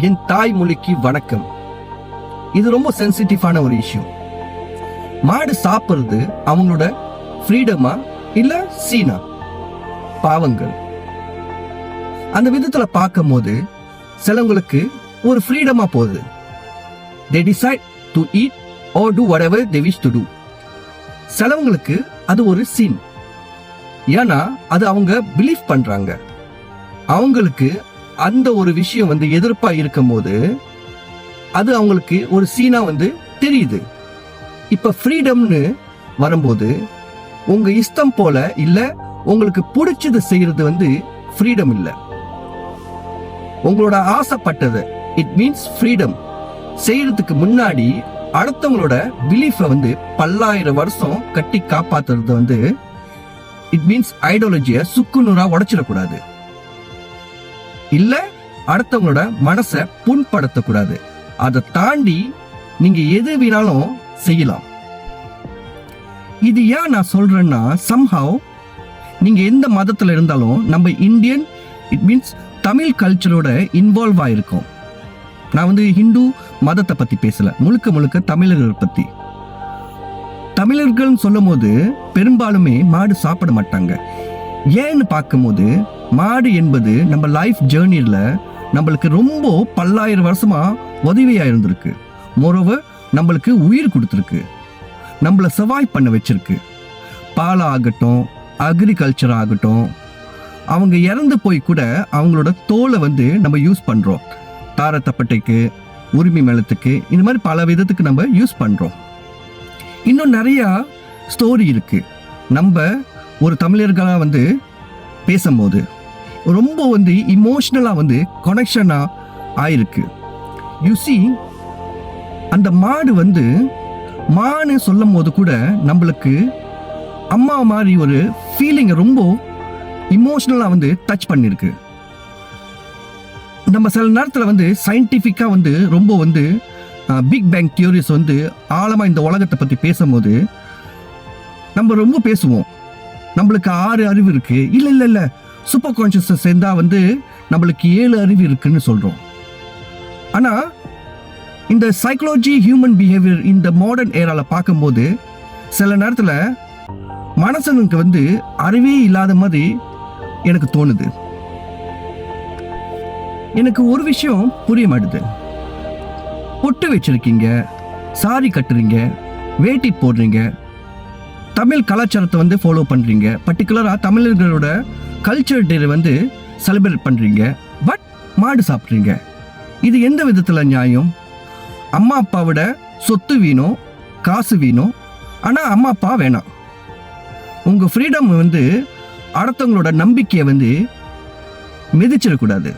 என் தாய்மொழிக்கு வணக்கம். இது ரொம்ப சென்சிட்டிவான ஒரு இஷ்யூ மாடு சாப்பிட்றது அவங்களோட ஃப்ரீடமா இல்ல சீனா? பாவங்கள். அந்த விதத்துல பார்க்கும்போது சிலவங்களுக்கு ஒரு ஃப்ரீடமா போகுது. They decide to eat or do whatever they wish to do சிலவங்களுக்கு அது ஒரு சீன் ஏன்னா அது அவங்க பிலீவ் பண்றாங்க. அவங்களுக்கு அந்த ஒரு விஷயம் வந்து எதிர்ப்பா இருக்கும்போது அது அவங்களுக்கு ஒரு சீனா வந்து தெரியுது. இப்ப ஃப்ரீடம்னு வரும்போது உங்க இஷ்டம் போல இல்ல உங்களுக்கு பிடிச்சது செய்யறது வந்து ஃப்ரீடம் இல்ல. உங்களோட ஆசைப்பட்டது இட் மீன்ஸ் ஃப்ரீடம் செய்யறதுக்கு முன்னாடி அடுத்தவங்களோட பிலீஃபை வந்து பல்லாயிரம் வருஷம் கட்டி காப்பாத்துறது வந்து இட் மீன்ஸ் ஐடியாலஜியை சுக்குநூறா உடைச்சிடக்கூடாது. இல்ல அடுத்தவங்களோட மனசை புண்படுத்தக்கூடாது. அதை தாண்டி நீங்க எது வேணாலும் செய்யலாம். இது ஏன் நான் சொல்றேன்னா சம்ஹவ் நீங்க எந்த மதத்துல இருந்தாலும் நம்ம இந்தியன் இட் மீன்ஸ் தமிழ் கல்ச்சரோட இன்வால்வ் ஆயிருக்கோம். நான் வந்து ஹிந்து மதத்தை பத்தி பேசல. முழுக்க முழுக்க தமிழர்கள் பத்தி. தமிழர்கள் சொல்லும் போது பெரும்பாலுமே மாடு சாப்பிட மாட்டாங்க. ஏன்னு பார்க்கும்போது மாடு என்பது நம்ம லைஃப் ஜேர்னியில் நம்மளுக்கு ரொம்ப பல்லாயிரம் வருஷமா உதவியாக இருந்திருக்கு. மோரோவர் நம்மளுக்கு உயிர் கொடுத்துருக்கு. நம்மளை சவாய் பண்ண வச்சிருக்கு. பால் ஆகட்டும் அக்ரிகல்ச்சர் ஆகட்டும் அவங்க இறந்து போய் கூட அவங்களோட தோலை வந்து நம்ம யூஸ் பண்ணுறோம் தாரத்தப்பட்டைக்கு உரிமை மேளத்துக்கு இந்த மாதிரி பல விதத்துக்கு நம்ம யூஸ் பண்ணுறோம் இன்னும் நிறையா ஸ்டோரி இருக்குது நம்ம ஒரு தமிழர்களாக வந்து பேசும்போது ரொம்ப வந்து இமோஷ்னலாக வந்து கனெக்ஷனாக ஆயிருக்கு. யூ see அந்த மாடு வந்து மானு சொல்லும் போது கூட நம்மளுக்கு அம்மா மாதிரி ஒரு ஃபீலிங்கை ரொம்ப இமோஷ்னலாக வந்து டச் பண்ணியிருக்கு நம்ம சில நேரத்தில் வந்து சயின்டிஃபிக்காக வந்து ரொம்ப வந்து பிக் பேங் தியோரிஸ் வந்து ஆழமாக இந்த உலகத்தை பற்றி பேசும்போது நம்ம ரொம்ப பேசுவோம். நம்மளுக்கு ஆறு அறிவு இருக்குது இல்லை இல்லை இல்லை. சூப்பர் கான்ஷியஸை சேர்ந்தா வந்து நம்மளுக்கு ஏழு அறிவு இருக்குன்னு சொல்கிறோம் ஆனால் இந்த சைக்காலஜி ஹியூமன் பிஹேவியர் இந்த மாடர்ன் ஏரால பார்க்கும்போது சில நேரத்தில் மனசனுக்கு வந்து அறிவே இல்லாத மாதிரி எனக்கு தோணுது. எனக்கு ஒரு விஷயம் புரிய மாட்டுது. பொட்டு வச்சிருக்கீங்க சாரி கட்டுறீங்க வேட்டி போடுறீங்க தமிழ் கலாச்சாரத்தை வந்து ஃபாலோ பண்ணுறீங்க பர்டிகுலராக தமிழர்களோட கல்ச்சர் டே வந்து செலிப்ரேட் பண்ணுறீங்க பட் மாடு சாப்பிட்றீங்க. இது எந்த விதத்தில் நியாயம்? அம்மா அப்பாவோட சொத்து வீணும் காசு வீணும் ஆனால் அம்மா அப்பா வேணாம். உங்கள் ஃப்ரீடம் வந்து அடுத்தவங்களோட நம்பிக்கையை வந்து மிதிச்சிடக்கூடாது.